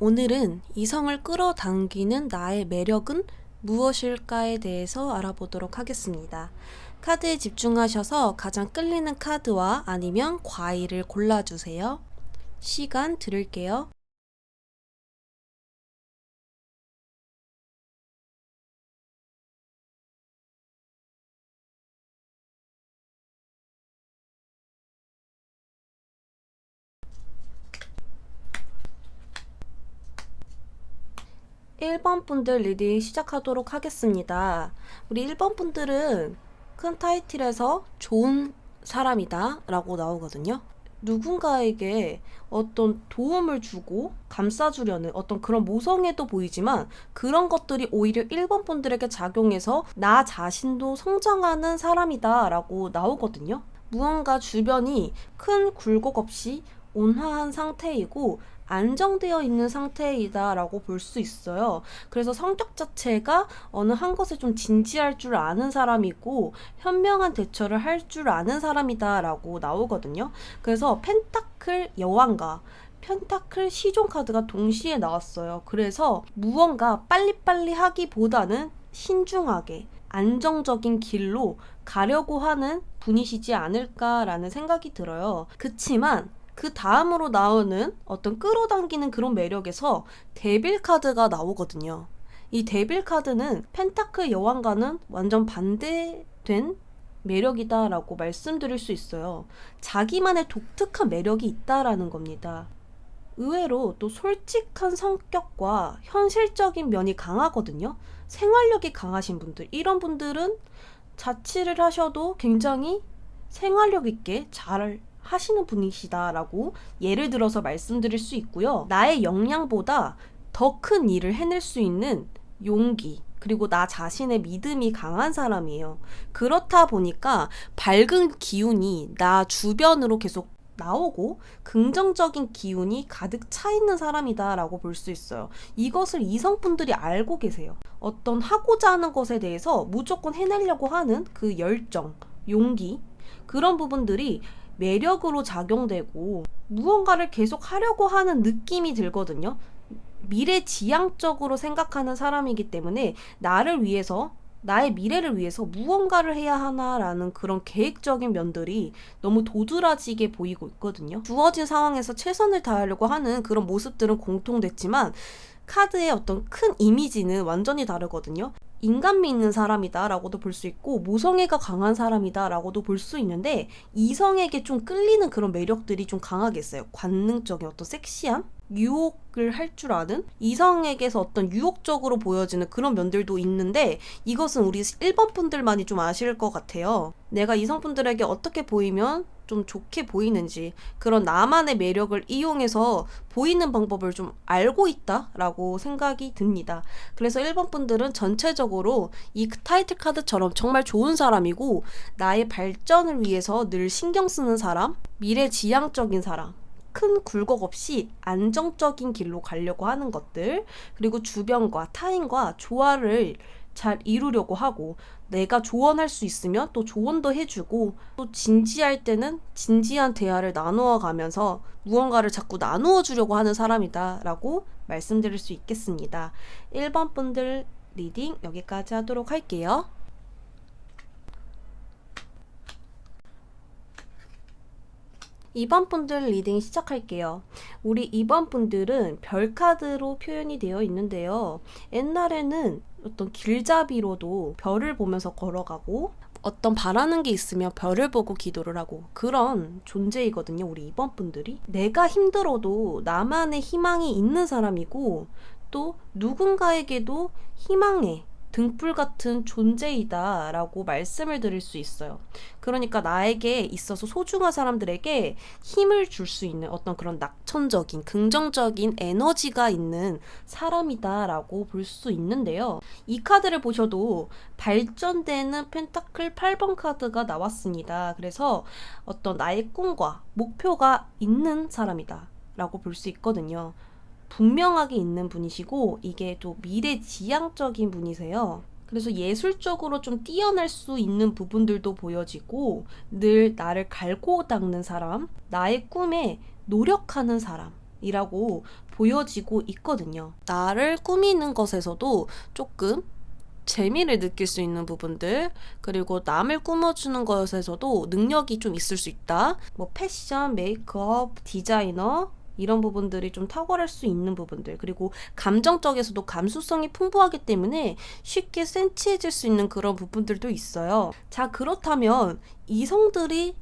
오늘은 이성을 끌어당기는 나의 매력은 무엇일까에 대해서 알아보도록 하겠습니다. 카드에 집중하셔서 가장 끌리는 카드와 아니면 과일을 골라주세요. 시간 드릴게요. 일번 분들 리딩 시작하도록 하겠습니다. 우리 1번 분들은 큰 타이틀에서 좋은 사람이다 라고 나오거든요. 누군가에게 어떤 도움을 주고 감싸주려는 어떤 그런 모성애도 보이지만 그런 것들이 오히려 1번 분들에게 작용해서 나 자신도 성장하는 사람이다 라고 나오거든요. 무언가 주변이 큰 굴곡 없이 온화한 상태이고 안정되어 있는 상태이다라고 볼 수 있어요. 그래서 성격 자체가 어느 한 것에 좀 진지할 줄 아는 사람이고 현명한 대처를 할 줄 아는 사람이다라고 나오거든요. 그래서 펜타클 여왕과 펜타클 시종 카드가 동시에 나왔어요. 그래서 무언가 빨리빨리 하기보다는 신중하게 안정적인 길로 가려고 하는 분이시지 않을까라는 생각이 들어요. 그치만 그 다음으로 나오는 어떤 끌어당기는 그런 매력에서 데빌 카드가 나오거든요. 이 데빌 카드는 펜타클 여왕과는 완전 반대된 매력이다라고 말씀드릴 수 있어요. 자기만의 독특한 매력이 있다라는 겁니다. 의외로 또 솔직한 성격과 현실적인 면이 강하거든요. 생활력이 강하신 분들, 이런 분들은 자취를 하셔도 굉장히 생활력 있게 잘 하시는 분이시다라고 예를 들어서 말씀드릴 수 있고요. 나의 역량보다 더 큰 일을 해낼 수 있는 용기, 그리고 나 자신의 믿음이 강한 사람이에요. 그렇다 보니까 밝은 기운이 나 주변으로 계속 나오고 긍정적인 기운이 가득 차 있는 사람이다라고 볼 수 있어요. 이것을 이성분들이 알고 계세요. 어떤 하고자 하는 것에 대해서 무조건 해내려고 하는 그 열정, 용기, 그런 부분들이 매력으로 작용되고 무언가를 계속 하려고 하는 느낌이 들거든요. 미래 지향적으로 생각하는 사람이기 때문에 나를 위해서 나의 미래를 위해서 무언가를 해야 하나라는 그런 계획적인 면들이 너무 도드라지게 보이고 있거든요. 주어진 상황에서 최선을 다하려고 하는 그런 모습들은 공통됐지만 카드의 어떤 큰 이미지는 완전히 다르거든요. 인간미 있는 사람이다라고도 볼 수 있고 모성애가 강한 사람이다라고도 볼 수 있는데 이성에게 좀 끌리는 그런 매력들이 좀 강하게 있어요. 관능적인 어떤 섹시함? 유혹을 할 줄 아는 이성에게서 어떤 유혹적으로 보여지는 그런 면들도 있는데 이것은 우리 1번 분들만이 좀 아실 것 같아요. 내가 이성분들에게 어떻게 보이면 좀 좋게 보이는지 그런 나만의 매력을 이용해서 보이는 방법을 좀 알고 있다라고 생각이 듭니다. 그래서 1번 분들은 전체적으로 이 타이틀 카드처럼 정말 좋은 사람이고 나의 발전을 위해서 늘 신경 쓰는 사람, 미래 지향적인 사람, 큰 굴곡 없이 안정적인 길로 가려고 하는 것들, 그리고 주변과 타인과 조화를 잘 이루려고 하고, 내가 조언할 수 있으면 또 조언도 해주고, 또 진지할 때는 진지한 대화를 나누어 가면서 무언가를 자꾸 나누어 주려고 하는 사람이다 라고 말씀드릴 수 있겠습니다. 1번 분들 리딩 여기까지 하도록 할게요. 2번 분들 리딩 시작할게요. 우리 2번 분들은 별 카드로 표현이 되어 있는데요. 옛날에는 어떤 길잡이로도 별을 보면서 걸어가고 어떤 바라는 게 있으면 별을 보고 기도를 하고 그런 존재이거든요. 우리 2번 분들이. 내가 힘들어도 나만의 희망이 있는 사람이고 또 누군가에게도 희망에 등불 같은 존재이다 라고 말씀을 드릴 수 있어요. 그러니까 나에게 있어서 소중한 사람들에게 힘을 줄 수 있는 어떤 그런 낙천적인 긍정적인 에너지가 있는 사람이다 라고 볼 수 있는데요. 이 카드를 보셔도 발전되는 펜타클 8번 카드가 나왔습니다. 그래서 어떤 나의 꿈과 목표가 있는 사람이다. 라고 볼 수 있거든요. 분명하게 있는 분이시고 이게 또 미래 지향적인 분이세요. 그래서 예술적으로 좀 뛰어날 수 있는 부분들도 보여지고 늘 나를 갈고 닦는 사람, 나의 꿈에 노력하는 사람, 이라고 보여지고 있거든요. 나를 꾸미는 것에서도 조금 재미를 느낄 수 있는 부분들, 그리고 남을 꾸며주는 것에서도 능력이 좀 있을 수 있다. 뭐 패션, 메이크업, 디자이너, 이런 부분들이 좀 탁월할 수 있는 부분들 그리고 감정적에서도 감수성이 풍부하기 때문에 쉽게 센치해질 수 있는 그런 부분들도 있어요. 자 그렇다면 이성들이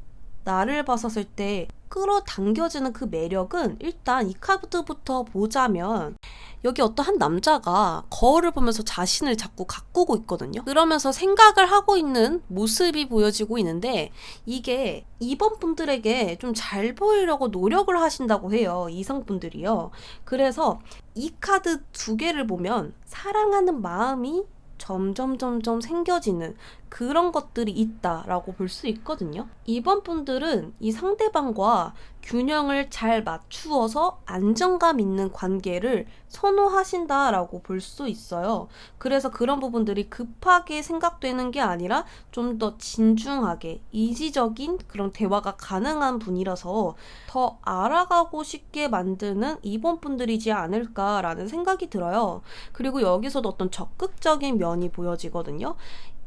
나를 봤었을 때 끌어당겨지는 그 매력은 일단 이 카드부터 보자면 여기 어떤 한 남자가 거울을 보면서 자신을 자꾸 가꾸고 있거든요. 그러면서 생각을 하고 있는 모습이 보여지고 있는데 이게 2번 분들에게 좀 잘 보이려고 노력을 하신다고 해요. 이성분들이요. 그래서 이 카드 두 개를 보면 사랑하는 마음이 점점 점점 생겨지는 그런 것들이 있다라고 볼 수 있거든요. 이번 분들은 이 상대방과 균형을 잘 맞추어서 안정감 있는 관계를 선호하신다라고 볼 수 있어요. 그래서 그런 부분들이 급하게 생각되는 게 아니라 좀 더 진중하게 이지적인 그런 대화가 가능한 분이라서 더 알아가고 싶게 만드는 이번 분들이지 않을까라는 생각이 들어요. 그리고 여기서도 어떤 적극적인 면이 보여지거든요.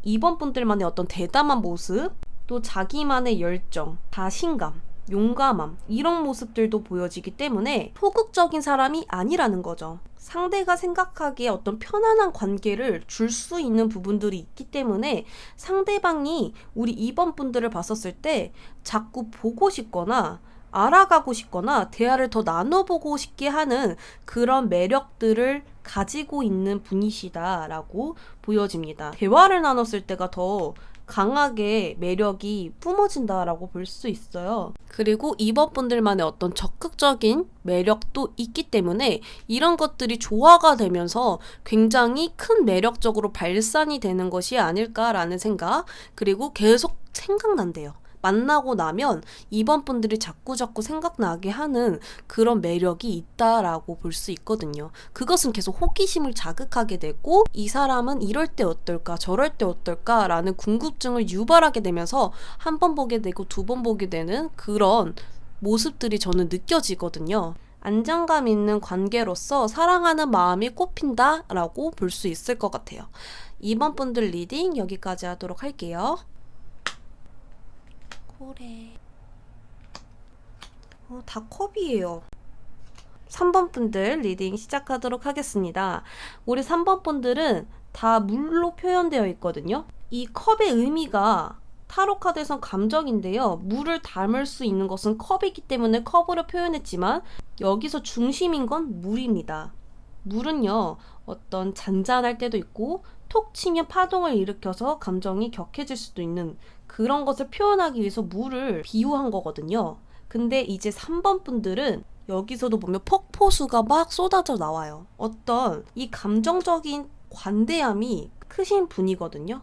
이번 분들만의 어떤 대담한 모습, 또 자기만의 열정, 자신감, 용감함 이런 모습들도 보여지기 때문에 소극적인 사람이 아니라는 거죠. 상대가 생각하기에 어떤 편안한 관계를 줄 수 있는 부분들이 있기 때문에 상대방이 우리 2번 분들을 봤었을 때 자꾸 보고 싶거나 알아가고 싶거나 대화를 더 나눠보고 싶게 하는 그런 매력들을 가지고 있는 분이시다라고 보여집니다. 대화를 나눴을 때가 더 강하게 매력이 뿜어진다라고 볼 수 있어요. 그리고 이번 분들만의 어떤 적극적인 매력도 있기 때문에 이런 것들이 조화가 되면서 굉장히 큰 매력적으로 발산이 되는 것이 아닐까라는 생각, 그리고 계속 생각난대요. 만나고 나면 이번 분들이 자꾸 자꾸 생각나게 하는 그런 매력이 있다라고 볼 수 있거든요. 그것은 계속 호기심을 자극하게 되고 이 사람은 이럴 때 어떨까 저럴 때 어떨까라는 궁금증을 유발하게 되면서 한 번 보게 되고 두 번 보게 되는 그런 모습들이 저는 느껴지거든요. 안정감 있는 관계로서 사랑하는 마음이 꽃핀다라고 볼 수 있을 것 같아요. 이번 분들 리딩 여기까지 하도록 할게요. 코레. 어, 다 컵이에요. 3번 분들 리딩 시작하도록 하겠습니다. 우리 3번 분들은 다 물로 표현되어 있거든요. 이 컵의 의미가 타로 카드에선 감정인데요. 물을 담을 수 있는 것은 컵이기 때문에 컵으로 표현했지만 여기서 중심인 건 물입니다. 물은요, 어떤 잔잔할 때도 있고 톡 치면 파동을 일으켜서 감정이 격해질 수도 있는 그런 것을 표현하기 위해서 물을 비유한 거거든요. 근데 이제 3번 분들은 여기서도 보면 폭포수가 막 쏟아져 나와요. 어떤 이 감정적인 관대함이 크신 분이거든요.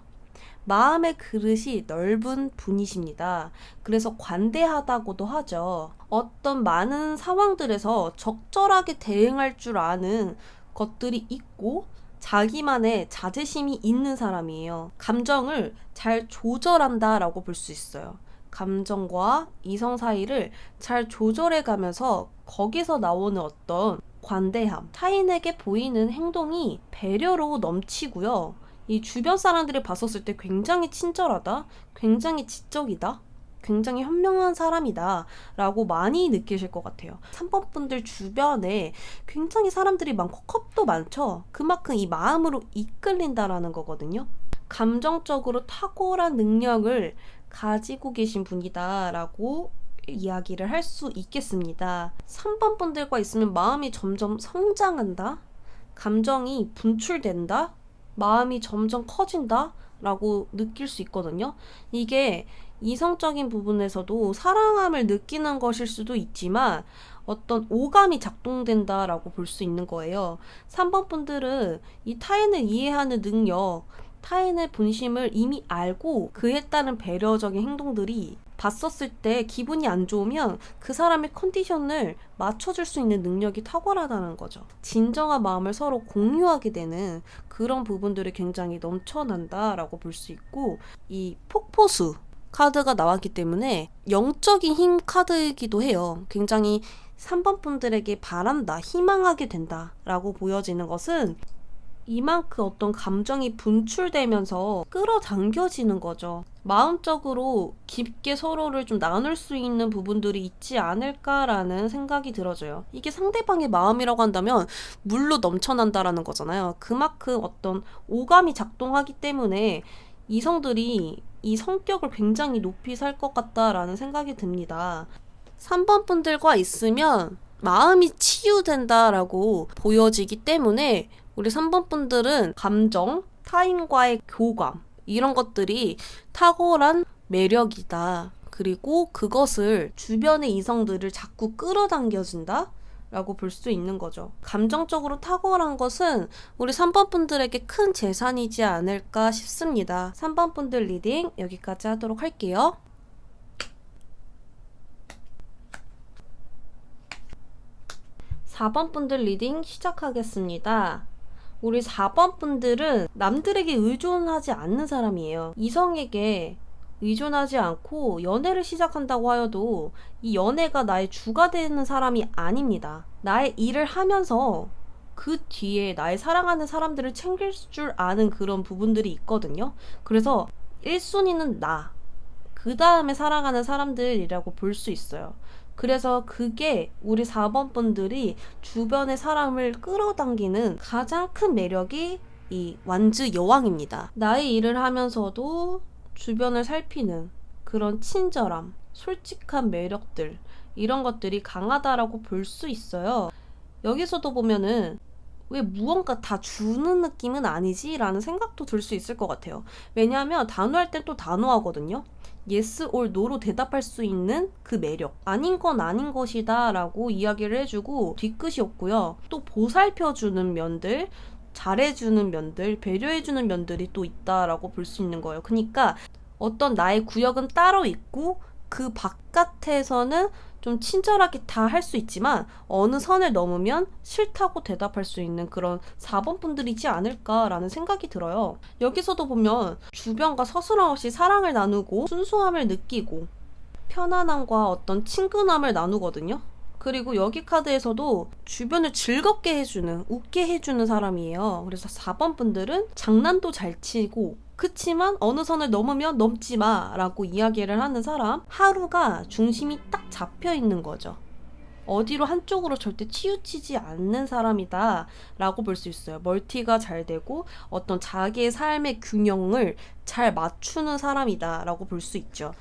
마음의 그릇이 넓은 분이십니다. 그래서 관대하다고도 하죠. 어떤 많은 상황들에서 적절하게 대응할 줄 아는 것들이 있고 자기만의 자제심이 있는 사람이에요. 감정을 잘 조절한다라고 볼 수 있어요. 감정과 이성 사이를 잘 조절해 가면서 거기서 나오는 어떤 관대함, 타인에게 보이는 행동이 배려로 넘치고요. 이 주변 사람들이 봤었을 때 굉장히 친절하다, 굉장히 지적이다, 굉장히 현명한 사람이다 라고 많이 느끼실 것 같아요. 3번 분들 주변에 굉장히 사람들이 많고 컵도 많죠. 그만큼 이 마음으로 이끌린다라는 거거든요. 감정적으로 탁월한 능력을 가지고 계신 분이다라고 이야기를 할 수 있겠습니다. 3번 분들과 있으면 마음이 점점 성장한다? 감정이 분출된다? 마음이 점점 커진다? 라고 느낄 수 있거든요. 이게 이성적인 부분에서도 사랑함을 느끼는 것일 수도 있지만 어떤 오감이 작동된다라고 볼 수 있는 거예요. 3번 분들은 이 타인을 이해하는 능력, 타인의 본심을 이미 알고 그에 따른 배려적인 행동들이 봤었을 때 기분이 안 좋으면 그 사람의 컨디션을 맞춰줄 수 있는 능력이 탁월하다는 거죠. 진정한 마음을 서로 공유하게 되는 그런 부분들이 굉장히 넘쳐난다라고 볼 수 있고 이 폭포수 카드가 나왔기 때문에 영적인 힘 카드이기도 해요. 굉장히 3번 분들에게 바란다, 희망하게 된다 라고 보여지는 것은 이만큼 어떤 감정이 분출되면서 끌어당겨지는 거죠. 마음적으로 깊게 서로를 좀 나눌 수 있는 부분들이 있지 않을까라는 생각이 들어져요. 이게 상대방의 마음이라고 한다면 물로 넘쳐난다라는 거잖아요. 그만큼 어떤 오감이 작동하기 때문에 이성들이 이 성격을 굉장히 높이 살 것 같다라는 생각이 듭니다. 3번 분들과 있으면 마음이 치유된다라고 보여지기 때문에 우리 3번 분들은 감정, 타인과의 교감, 이런 것들이 탁월한 매력이다. 그리고 그것을 주변의 이성들을 자꾸 끌어당겨준다? 라고 볼 수 있는 거죠. 감정적으로 탁월한 것은 우리 3번 분들에게 큰 재산이지 않을까 싶습니다. 3번 분들 리딩 여기까지 하도록 할게요. 4번 분들 리딩 시작하겠습니다. 우리 4번 분들은 남들에게 의존하지 않는 사람이에요. 이성에게 의존하지 않고 연애를 시작한다고 하여도 이 연애가 나의 주가 되는 사람이 아닙니다. 나의 일을 하면서 그 뒤에 나의 사랑하는 사람들을 챙길 줄 아는 그런 부분들이 있거든요. 그래서 1순위는 나. 그 다음에 사랑하는 사람들이라고 볼 수 있어요. 그래서 그게 우리 4번 분들이 주변의 사람을 끌어당기는 가장 큰 매력이 이 완즈 여왕입니다. 나의 일을 하면서도 주변을 살피는 그런 친절함, 솔직한 매력들, 이런 것들이 강하다라고 볼 수 있어요. 여기서도 보면은 왜 무언가 다 주는 느낌은 아니지? 라는 생각도 들 수 있을 것 같아요. 왜냐하면 단호할 땐 또 단호하거든요. yes or no로 대답할 수 있는 그 매력. 아닌 건 아닌 것이다 라고 이야기를 해주고 뒤끝이었고요. 또 보살펴주는 면들, 잘해주는 면들, 배려해주는 면들이 또 있다라고 볼 수 있는 거예요. 그러니까 어떤 나의 구역은 따로 있고 그 바깥에서는 좀 친절하게 다 할 수 있지만 어느 선을 넘으면 싫다고 대답할 수 있는 그런 4번 분들이지 않을까라는 생각이 들어요. 여기서도 보면 주변과 서슴 없이 사랑을 나누고 순수함을 느끼고 편안함과 어떤 친근함을 나누거든요. 그리고 여기 카드에서도 주변을 즐겁게 해주는, 웃게 해주는 사람이에요. 그래서 4번 분들은 장난도 잘 치고, 그치만 어느 선을 넘으면 넘지 마 라고 이야기를 하는 사람, 하루가 중심이 딱 잡혀 있는 거죠. 어디로 한쪽으로 절대 치우치지 않는 사람이다 라고 볼 수 있어요. 멀티가 잘 되고 어떤 자기의 삶의 균형을 잘 맞추는 사람이다 라고 볼 수 있죠.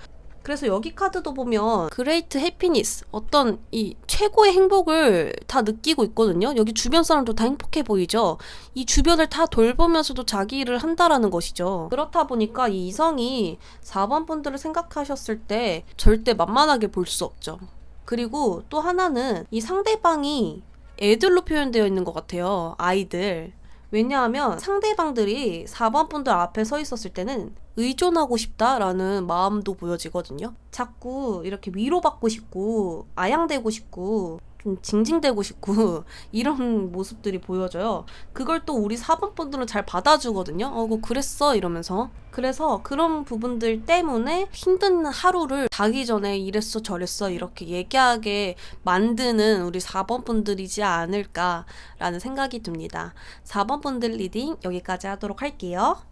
그래서 여기 카드도 보면 그레이트 해피니스 어떤 이 최고의 행복을 다 느끼고 있거든요. 여기 주변 사람도 다 행복해 보이죠. 이 주변을 다 돌보면서도 자기 일을 한다라는 것이죠. 그렇다 보니까 이 이성이 4번 분들을 생각하셨을 때 절대 만만하게 볼 수 없죠. 그리고 또 하나는 이 상대방이 애들로 표현되어 있는 것 같아요. 아이들. 왜냐하면 상대방들이 4번 분들 앞에 서 있었을 때는 의존하고 싶다라는 마음도 보여지거든요. 자꾸 이렇게 위로받고 싶고, 아양되고 싶고, 좀 징징대고 싶고, 이런 모습들이 보여져요. 그걸 또 우리 4번 분들은 잘 받아주거든요. 어, 그 그랬어? 이러면서. 그래서 그런 부분들 때문에 힘든 하루를 자기 전에 이랬어, 저랬어, 이렇게 얘기하게 만드는 우리 4번 분들이지 않을까라는 생각이 듭니다. 4번 분들 리딩 여기까지 하도록 할게요.